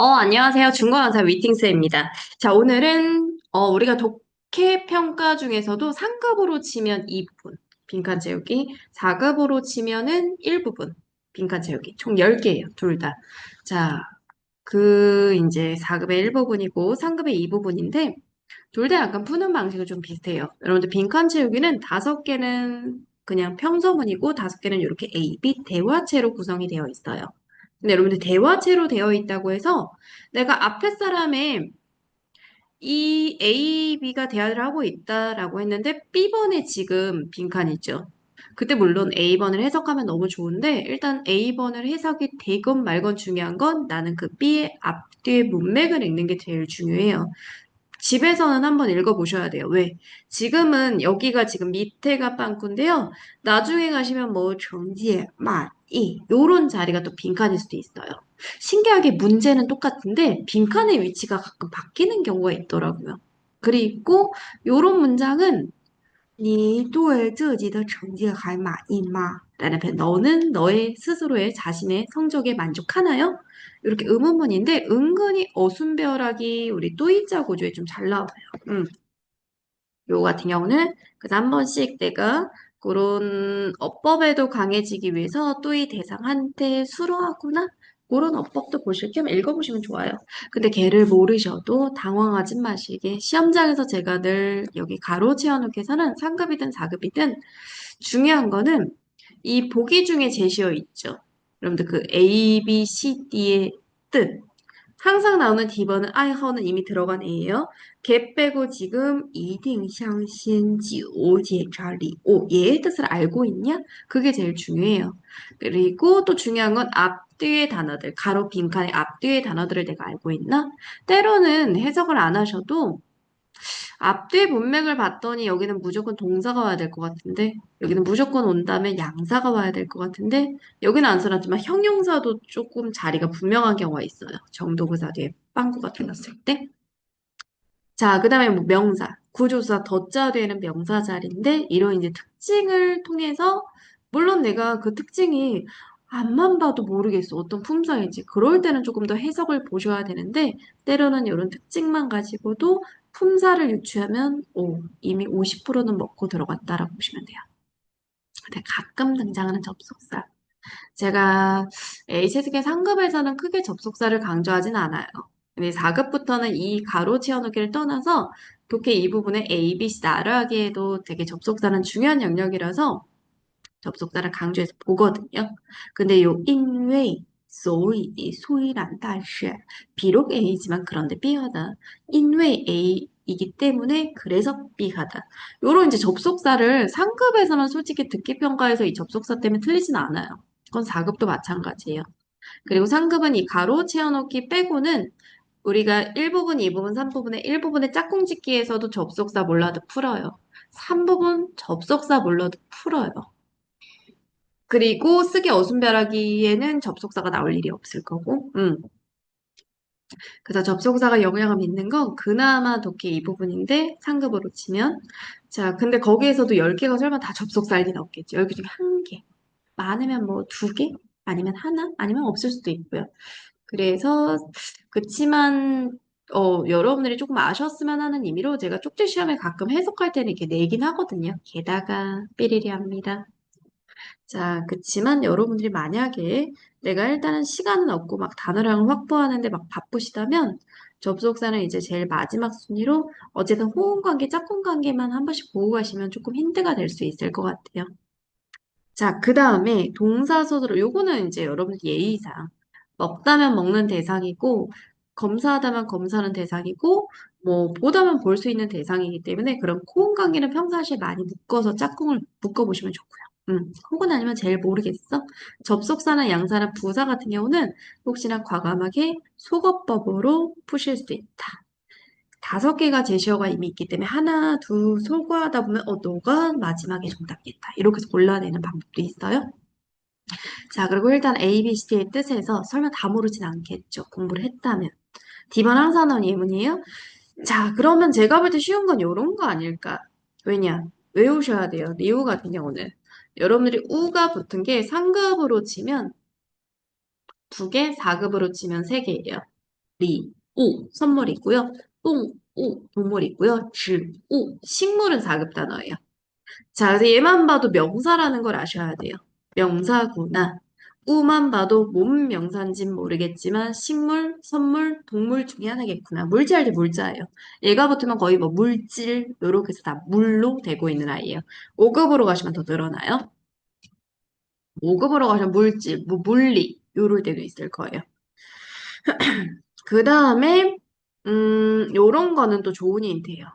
어, 안녕하세요. 중고강사 위팅스입니다. 자, 오늘은, 어, 우리가 독해 평가 중에서도 상급으로 치면 2부분, 빈칸 채우기, 4급으로 치면은 1부분, 빈칸 채우기. 총 10개예요, 둘 다. 자, 그, 이제 4급의 1부분이고, 상급의 2부분인데, 둘 다 약간 푸는 방식은 좀 비슷해요. 여러분들 빈칸 채우기는 다섯 개는 그냥 평서문이고, 다섯 개는 이렇게 A, B 대화체로 구성이 되어 있어요. 근데 여러분들 대화체로 되어 있다고 해서 내가 앞에 사람의 이 A, B가 대화를 하고 있다라고 했는데 B번에 지금 빈칸이죠. 그때 물론 A번을 해석하면 너무 좋은데 일단 A번을 해석이 되건 말건 중요한 건 나는 그 B의 앞뒤의 문맥을 읽는 게 제일 중요해요. 집에서는 한번 읽어보셔야 돼요. 왜? 지금은 여기가 지금 밑에가 빵꾸인데요. 나중에 가시면 뭐 정지에, 마, 이 요런 자리가 또 빈칸일 수도 있어요. 신기하게 문제는 똑같은데 빈칸의 위치가 가끔 바뀌는 경우가 있더라고요. 그리고 요런 문장은 你对自己的成绩还满意吗? 라는 편, 너는 너의 스스로의 자신의 성적에 만족하나요? 이렇게 의문문인데 은근히 어순배열하기 우리 또이자 구조에 좀 잘 나와요. 음. 요 같은 경우는 그래서 한 번씩 내가 그런 어법에도 강해지기 위해서 또이 대상한테 수로하구나 그런 어법도 보실 겸 읽어보시면 좋아요. 근데 걔를 모르셔도 당황하지 마시게 시험장에서 제가 늘 여기 가로 채워놓기에서는 3급이든 4급이든 중요한 거는 이 보기 중에 제시어 있죠. 여러분들 그 A, B, C, D의 뜻. 항상 나오는 D번은 아이허는 이미 들어간 A예요. 개 빼고 지금 이딩相信지오제자리오 얘의 뜻을 알고 있냐? 그게 제일 중요해요. 그리고 또 중요한 건 앞뒤의 단어들, 가로 빈칸의 앞뒤의 단어들을 내가 알고 있나? 때로는 해석을 안 하셔도 앞뒤 문맥을 봤더니 여기는 무조건 동사가 와야 될 것 같은데 여기는 무조건 온다면 양사가 와야 될 것 같은데 여기는 안 써놨지만 형용사도 조금 자리가 분명한 경우가 있어요. 정도부사 뒤에 빵꾸가 들렸을 때. 자, 그 다음에 뭐 명사, 구조사 덧자 뒤에는 명사 자리인데 이런 이제 특징을 통해서 물론 내가 그 특징이 앞만 봐도 모르겠어. 어떤 품성인지. 그럴 때는 조금 더 해석을 보셔야 되는데 때로는 이런 특징만 가지고도 품사를 유추하면 오, 이미 50%는 먹고 들어갔다라고 보시면 돼요. 근데 가끔 등장하는 접속사. 제가 HSK 상급에서는 크게 접속사를 강조하진 않아요. 근데 4급부터는 이 가로 채워넣기를 떠나서 독해 이 부분에 A, B, C 나열하기에도 되게 접속사는 중요한 영역이라서 접속사를 강조해서 보거든요. 근데 요인 소위, 소위란 다시 비록 A지만 그런데 B하다. 인웨이 A이기 때문에 그래서 B하다. 요런 이제 접속사를 상급에서만 솔직히 듣기 평가에서 이 접속사 때문에 틀리진 않아요. 그건 4급도 마찬가지예요. 그리고 상급은 이 가로 채워넣기 빼고는 우리가 1부분, 2부분, 3부분의 1부분의 짝꿍 짓기에서도 접속사 몰라도 풀어요. 3부분 접속사 몰라도 풀어요. 그리고 쓰기 어순벼락기에는 접속사가 나올 일이 없을 거고, 음. 그래서 접속사가 영향을 믿는 건 그나마 독해 이 부분인데 상급으로 치면 자 근데 거기에서도 10개가 설마 다 접속사일 리는 없겠죠. 10개 중에 한 개. 많으면 뭐 두 개? 아니면 하나? 아니면 없을 수도 있고요. 그래서 그치만 어, 여러분들이 조금 아셨으면 하는 의미로 제가 쪽지 시험에 가끔 해석할 때는 이렇게 내긴 하거든요. 게다가 삐리리 합니다. 자, 그치만 여러분들이 만약에 내가 일단은 시간은 없고 막 단어량을 확보하는데 막 바쁘시다면 접속사는 이제 제일 마지막 순위로 어쨌든 호응 관계, 짝꿍 관계만 한 번씩 보고 가시면 조금 힌트가 될 수 있을 것 같아요. 자, 그 다음에 동사소들, 요거는 이제 여러분 예의상 먹다면 먹는 대상이고 검사하다면 검사하는 대상이고 뭐 보다면 볼 수 있는 대상이기 때문에 그런 호응관계는 평상시에 많이 묶어서 짝꿍을 묶어 보시면 좋고요. 음, 혹은 아니면 제일 모르겠어? 접속사나 양사나 부사 같은 경우는 혹시나 과감하게 속어법으로 푸실 수도 있다. 다섯 개가 제시어가 이미 있기 때문에 하나, 둘 소거하다 보면 어, 너가 마지막에 정답이겠다. 이렇게 해서 골라내는 방법도 있어요. 자, 그리고 일단 A, B, C, D의 뜻에서 설마 다 모르진 않겠죠. 공부를 했다면. D번 나온 예문이에요. 자, 그러면 제가 볼 때 쉬운 건 이런 거 아닐까? 왜냐? 외우셔야 돼요. 리우 같은 경우는. 여러분들이 우가 붙은 게 3급으로 치면 2개, 4급으로 치면 3개예요. 리, 우 선물이고요. 동, 우 동물이고요. 질, 우 식물은 4급 단어예요. 자, 그래서 얘만 봐도 명사라는 걸 아셔야 돼요. 명사구나. 우만 봐도 몸 명사인진 모르겠지만 식물, 선물, 동물 중에 하나겠구나. 물질 대 물자예요. 얘가 붙으면 거의 뭐 물질, 요렇게 해서 다 물로 되고 있는 아이예요. 5급으로 가시면 더 늘어나요. 5급으로 가시면 물질, 뭐 물리, 요럴 때도 있을 거예요. 그 다음에, 음, 요런 거는 또 좋은 힌트예요.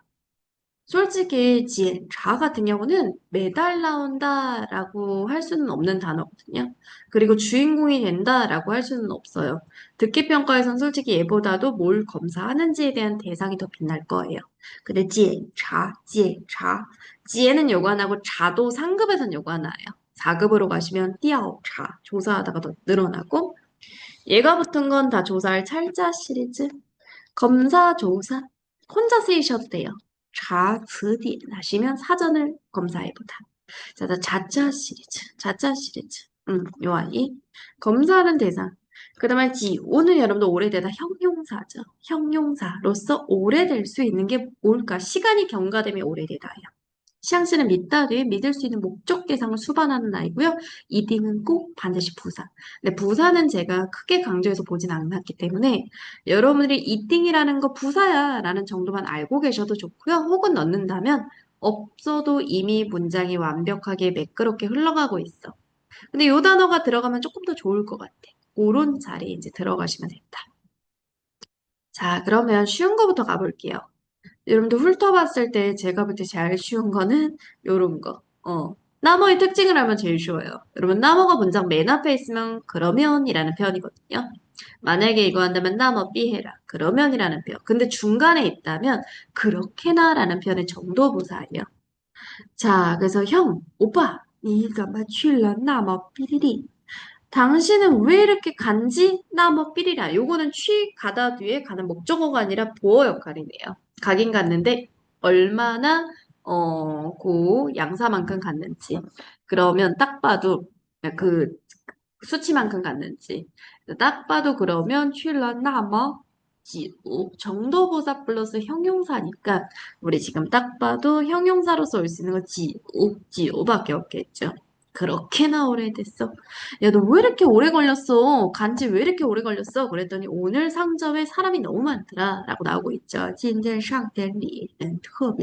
솔직히 지, 자 같은 경우는 매달 나온다라고 할 수는 없는 단어거든요. 그리고 주인공이 된다라고 할 수는 없어요. 듣기 평가에선 솔직히 얘보다도 뭘 검사하는지에 대한 대상이 더 빛날 거예요. 근데 지, 자, 지, 자. 지에는 요거 하나고 자도 상급에선 요거 하나예요. 4급으로 가시면 띠아오, 자. 조사하다가 더 늘어나고 얘가 붙은 건 다 조사할 찰자 시리즈. 검사, 조사. 혼자 쓰이셔도 돼요. 좌词典 하시면 사전을 검사해보다. 자, 자, 자자 시리즈. 자자 시리즈. 음, 요 아이. 검사하는 대상. 그 다음에 지. 오늘 여러분도 오래되다 형용사죠. 형용사로서 오래될 수 있는 게 뭘까? 시간이 경과되면 오래되다예요. 시앙씨는 믿다 뒤에 믿을 수 있는 목적 대상을 수반하는 아이고요. 이딩은 꼭 반드시 부사. 근데 부사는 제가 크게 강조해서 보진 않았기 때문에 여러분들이 이딩이라는 거 부사야 라는 정도만 알고 계셔도 좋고요. 혹은 넣는다면 없어도 이미 문장이 완벽하게 매끄럽게 흘러가고 있어. 근데 이 단어가 들어가면 조금 더 좋을 것 같아. 그런 자리에 이제 들어가시면 된다. 자, 그러면 쉬운 거부터 가볼게요. 여러분들 훑어봤을 때 제가 볼 때 제일 쉬운 거는 요런 거. 어. 나머의 특징을 알면 제일 쉬워요. 여러분, 나머가 문장 맨 앞에 있으면 그러면이라는 표현이거든요. 만약에 이거 한다면 나머 삐해라. 그러면이라는 표현. 근데 중간에 있다면 그렇게나라는 표현의 정도 부사예요. 자, 그래서 형, 오빠, 니가 맞출라 나머 삐리리. 당신은 왜 이렇게 간지? 나머 삐리라. 요거는 취 가다 뒤에 가는 목적어가 아니라 보어 역할이네요. 가긴 갔는데 얼마나 어, 그 양사만큼 갔는지. 그러면 딱 봐도 그 수치만큼 갔는지. 딱 봐도 그러면 취러 나머 지우 정도보사 플러스 형용사니까 우리 지금 딱 봐도 형용사로서 올수 있는 건 지우 지우밖에 없겠죠. 그렇게나 오래됐어. 야, 너 왜 이렇게 오래 걸렸어? 간지 왜 이렇게 오래 걸렸어? 그랬더니 오늘 상점에 사람이 너무 많더라. 라고 나오고 있죠. 진짜 샹델리는 특별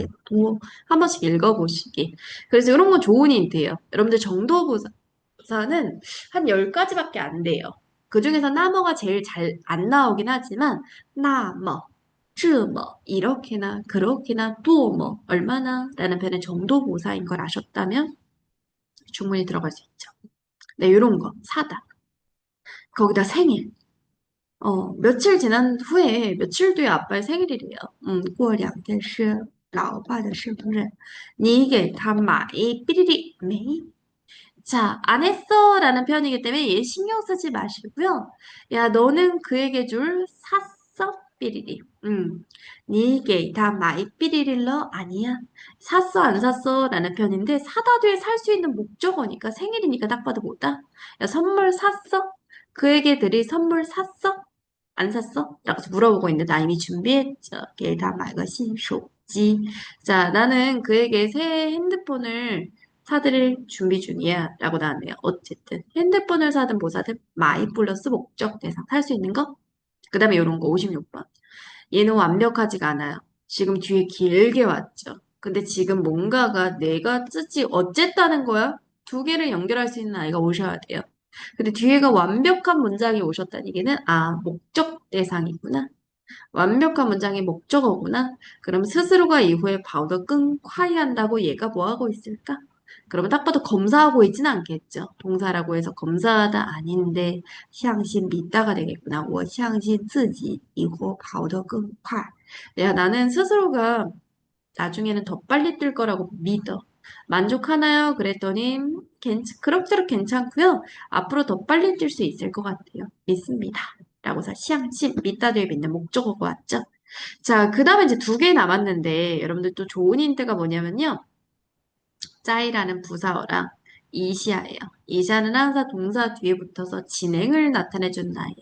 한 번씩 읽어보시기. 그래서 이런 건 좋은 힌트예요. 여러분들 정도고사는 한 10가지밖에 안 돼요. 그 중에서 나머가 제일 잘 안 나오긴 하지만, 나머, 쯔머, 이렇게나, 그렇게나, 또머, 얼마나 라는 표현은 정도 보사인 걸 아셨다면 충분히 들어갈 수 있죠. 네, 이런 거 사다. 거기다 생일. 어, 며칠 지난 후에 며칠 뒤에 아빠의 생일이래요. 음, 过两天是老爸的生日.你给他买 삐리리 메이. 자, 안 했어 라는 표현이기 때문에 얘 신경 쓰지 마시고요. 야, 너는 그에게 줄 샀어? 삐리리. 음, 니게 다 마이 삐리릴러 아니야. 샀어 안 샀어라는 편인데 사다 뒤에 살 수 있는 목적어니까 생일이니까 딱 봐도 뭐다. 야 선물 샀어? 그에게 드릴 선물 샀어? 안 샀어? 라고 물어보고 있는데 나 이미 준비했죠. 게다 말과 신쇼지. 자 나는 그에게 새 핸드폰을 사드릴 준비 중이야 라고 나왔네요. 어쨌든 핸드폰을 사든 뭐 사든 마이 플러스 목적 대상 살 수 있는 거 그 다음에 이런 거 56번. 얘는 완벽하지가 않아요. 지금 뒤에 길게 왔죠. 근데 지금 뭔가가 내가 쓰지 어쨌다는 거야? 두 개를 연결할 수 있는 아이가 오셔야 돼요. 근데 뒤에가 완벽한 문장이 오셨다는 얘기는 아, 목적 대상이구나. 완벽한 문장의 목적어구나. 그럼 스스로가 이후에 바우더 끙콰이 한다고 얘가 뭐 하고 있을까? 그러면 딱 봐도 검사하고 있지는 않겠죠. 동사라고 해서 검사하다 아닌데 相信 믿다가 되겠구나. 我相信自己以后跑得更快. 야, 나는 스스로가 나중에는 더 빨리 뛸 거라고 믿어. 만족하나요? 그랬더니 괜찮, 그럭저럭 괜찮고요. 앞으로 더 빨리 뛸 수 있을 것 같아요. 믿습니다. 라고서 시향심 믿다 뒤에 믿는 목적어가 왔죠. 자, 그 다음에 이제 두 개 남았는데 여러분들 또 좋은 힌트가 뭐냐면요. 짜이라는 부사어랑 이시아예요. 이샤는 항상 동사 뒤에 붙어서 진행을 나타내준 나예요.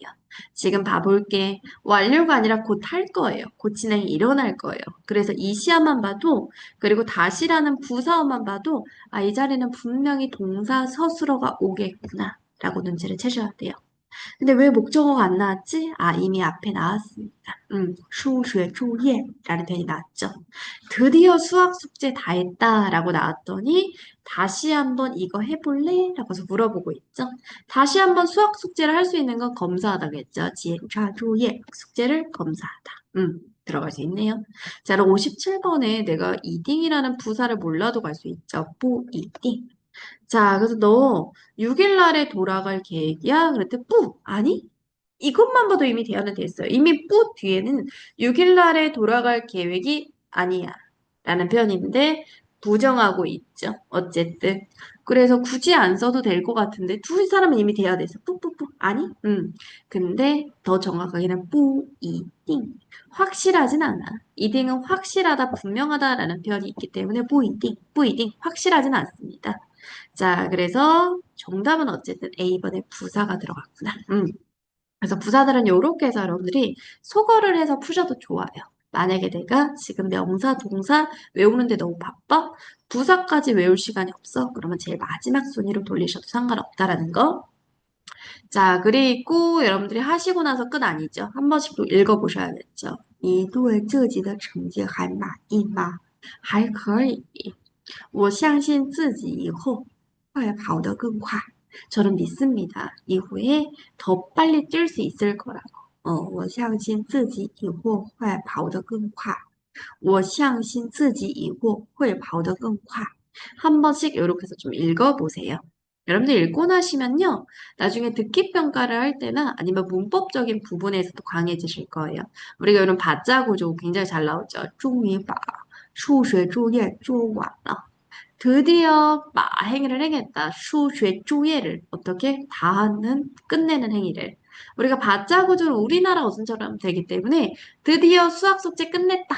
지금 봐볼게. 완료가 아니라 곧 할 거예요. 곧 진행이 일어날 거예요. 그래서 이 시야만 봐도 그리고 다시라는 부사어만 봐도 아, 이 자리는 분명히 동사 서술어가 오겠구나 라고 눈치를 채셔야 돼요. 근데 왜 목적어가 안 나왔지? 아, 이미 앞에 나왔습니다. 음, 수学 주예라는 표현이 나왔죠. 드디어 수학 숙제 다 했다 라고 나왔더니 다시 한번 이거 해볼래? 라고 서 물어보고 있죠. 다시 한번 수학 숙제를 할 수 있는 건 검사하다겠죠. 지행차 주예 숙제를 검사하다. 음, 들어갈 수 있네요. 자, 그럼 57번에 내가 이딩이라는 부사를 몰라도 갈 수 있죠. 뿌이딩. 자, 그래서 너 6일 날에 돌아갈 계획이야? 그랬더니 뿌! 아니? 이것만 봐도 이미 대안은 됐어요. 이미 뿌 뒤에는 6일 날에 돌아갈 계획이 아니야. 라는 표현인데 부정하고 있죠. 어쨌든. 그래서 굳이 안 써도 될 것 같은데 두 사람은 이미 대야 됐어. 뿌뿌뿌. 아니? 음. 근데 더 정확하게는 뿌, 이, 띵. 확실하진 않아. 이딩은 확실하다, 분명하다라는 표현이 있기 때문에 뿌이딩, 뿌이딩 확실하진 않습니다. 자, 그래서 정답은 어쨌든 A번에 부사가 들어갔구나. 음. 그래서 부사들은 이렇게 해서 여러분들이 소거를 해서 푸셔도 좋아요. 만약에 내가 지금 명사, 동사 외우는데 너무 바빠? 부사까지 외울 시간이 없어? 그러면 제일 마지막 순위로 돌리셔도 상관없다라는 거. 자, 그리고 여러분들이 하시고 나서 끝 아니죠? 한 번씩 또 읽어보셔야겠죠. 你对自己的成绩还满意吗？还可以。我相信自己以后会跑得更快。 저는 믿습니다. 이후에 더 빨리 뛸 수 있을 거라고. 어, 我相信自己以后会跑得更快.我相信自己以后会跑得更快.한 번씩 이렇게 해서 좀 읽어보세요. 여러분들 읽고 나시면요. 나중에 듣기 평가를 할 때나 아니면 문법적인 부분에서도 강해지실 거예요. 우리가 이런 받자 구조 굉장히 잘 나오죠. 终于把 数学作业做完了. 드디어 마 행위를 행했다. 수쉐 주예를 어떻게 다 하는 끝내는 행위를 우리가 받자 구조는 우리나라 어순처럼 되기 때문에 드디어 수학 숙제 끝냈다.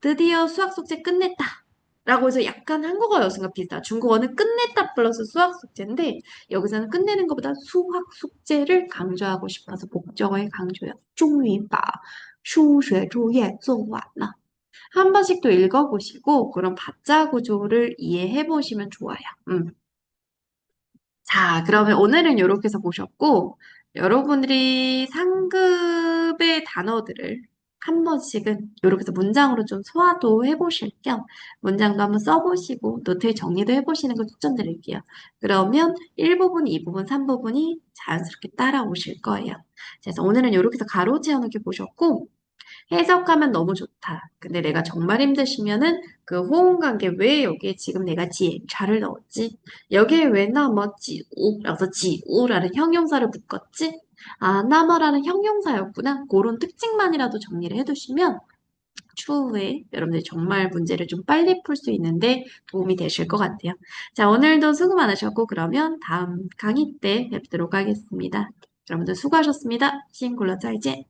드디어 수학 숙제 끝냈다. 라고 해서 약간 한국어 여순과 비슷하다. 중국어는 끝냈다 플러스 수학 숙제인데 여기서는 끝내는 것보다 수학 숙제를 강조하고 싶어서 목적어의 강조요. 终于把数学作业做完了. 한 번씩 또 읽어보시고 그런 받자 구조를 이해해 보시면 좋아요. 음. 자, 그러면 오늘은 이렇게 해서 보셨고 여러분들이 상급의 단어들을 한 번씩은 이렇게 해서 문장으로 좀 소화도 해보실 겸 문장도 한번 써보시고 노트에 정리도 해보시는 걸 추천드릴게요. 그러면 1부분, 2부분, 3부분이 자연스럽게 따라오실 거예요. 그래서 오늘은 이렇게 해서 가로 채워넣기 보셨고 해석하면 너무 좋다. 근데 내가 정말 힘드시면은 그 호응 관계 왜 여기에 지금 내가 지차를 넣었지? 여기에 왜 나머 지우라서 지우라는 형용사를 묶었지? 아, 나머라는 형용사였구나. 그런 특징만이라도 정리를 해두시면 추후에 여러분들 정말 문제를 좀 빨리 풀 수 있는데 도움이 되실 것 같아요. 자, 오늘도 수고 많으셨고 그러면 다음 강의 때 뵙도록 하겠습니다. 여러분들 수고하셨습니다. 싱글러 짜이제